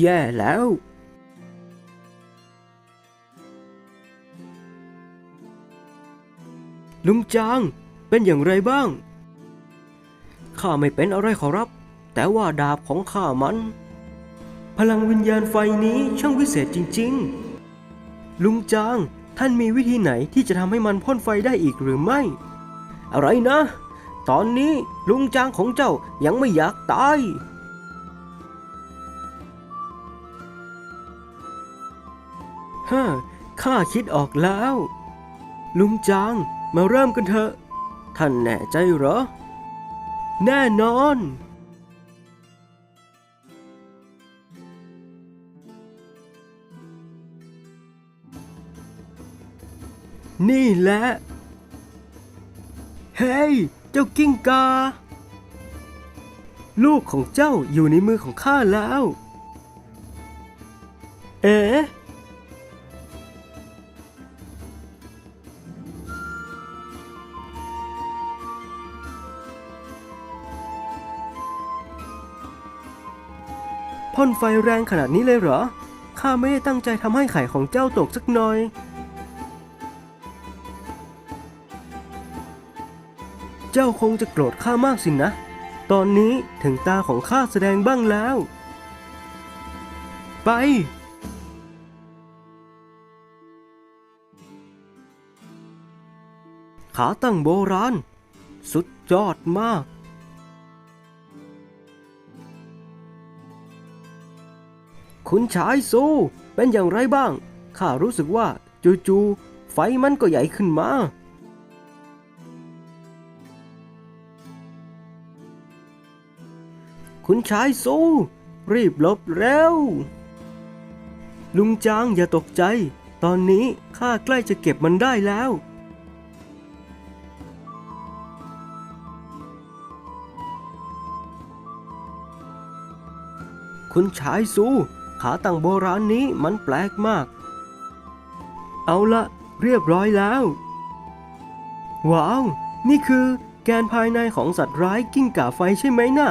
แย่แล้ว ลุงจาง เป็นอย่างไรบ้าง ข้าไม่เป็นอะไรขอรับ แต่ว่าดาบของข้ามัน พลังวิญญาณไฟนี้ช่างวิเศษจริง ๆ ลุงจาง ท่านมีวิธีไหนที่จะทำให้มันพ่นไฟได้อีกหรือไม่ อะไรนะ ตอนนี้ลุงจางของเจ้ายังไม่อยากตาย ฮ่าข้าคิดออกแล้ว ลุงจางมาเริ่มกันเถอะ ท่านแน่ใจเหรอ แน่นอน นี่แหละ เฮ้ย เจ้ากิ้งกา ลูกของเจ้าอยู่ในมือของข้าแล้ว เอ๋ พ่นไฟแรงขนาดนี้เลยเหรอ ข้าไม่ได้ตั้งใจทำให้ไข่ของเจ้าตกสักหน่อย เจ้าคงจะโกรธข้ามากสินะ ตอนนี้ถึงตาของข้าแสดงบ้างแล้ว ไป ขาตั้งโบราณ สุดยอดมาก คุณชายซูเป็นอย่างไรบ้าง ข้ารู้สึกว่าจู่ๆไฟมันก็ใหญ่ขึ้นมา คุณชายซูรีบหลบเร็วลุงจางอย่าตกใจ ตอนนี้ข้าใกล้จะเก็บมันได้แล้ว คุณชายซู ขาตั้งโบราณนี้มันแปลกมาก เอาละเรียบร้อยแล้ว ว้าว นี่คือแกนภายในของสัตว์ร้ายกิ้งก่าไฟใช่ไหมน่ะ